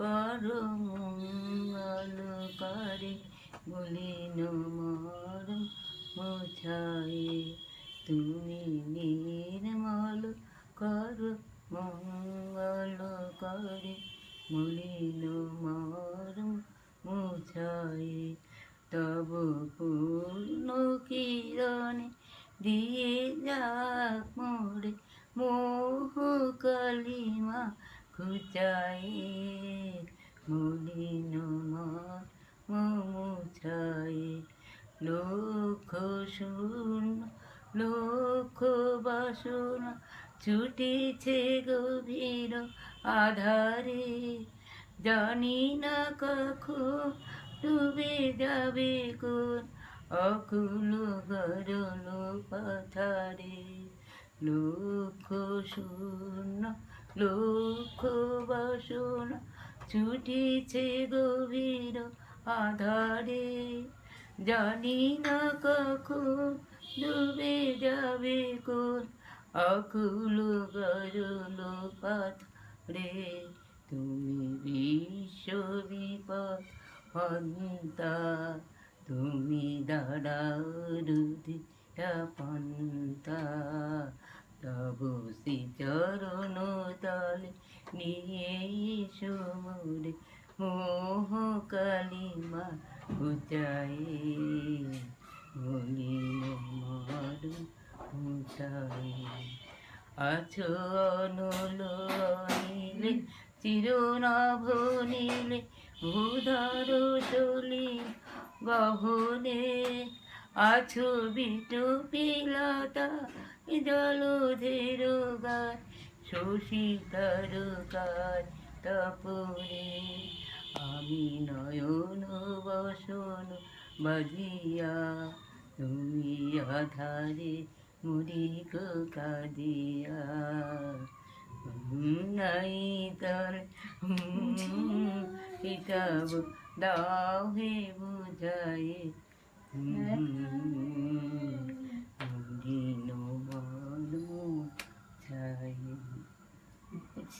করো মঙ্গল করে, বলি নমর মোছাই তুমি নির্মল করো, মঙ্গল করে মলিন মরম মুছাই তব পূর্ণ কিরণে দিয়ে যাক মোরে, মোহ কালিমা খুচাই মলিন মুছাই লক্ষ শূন্য, লক্ষ বাসনা ছুটেছে গভীর আধারে। জানি না কখন ডুবে যাবে কোন অকুল গরল পাথারে। লক্ষ শূন্য লক্ষ বাসনা ছুটেছে গভীর আধারে। জানি না কখন ডুবে যাবে কোন অকুল গরল পাথরে। তুমি বিশ্ব বিপদ হন্তা, তুমি দাঁড়ারুদিটা পন্তা। তব শ্রী চরণ তলে নিয়ে সমুরে মোহ কালিমা উচাই মলিন মরু উচাই আছো অনুলিলে চিরনভ নীলে, ভূধর চলি গহনে আছো বিটু পিলতা জলধের গায় শশী তারকার তপরে আমি নয়ন বসন বাজিয়া, তুমি আধারে মুড়ি কাদিয়া। নাই তার হিসাব দাও হে বুঝাই 嗯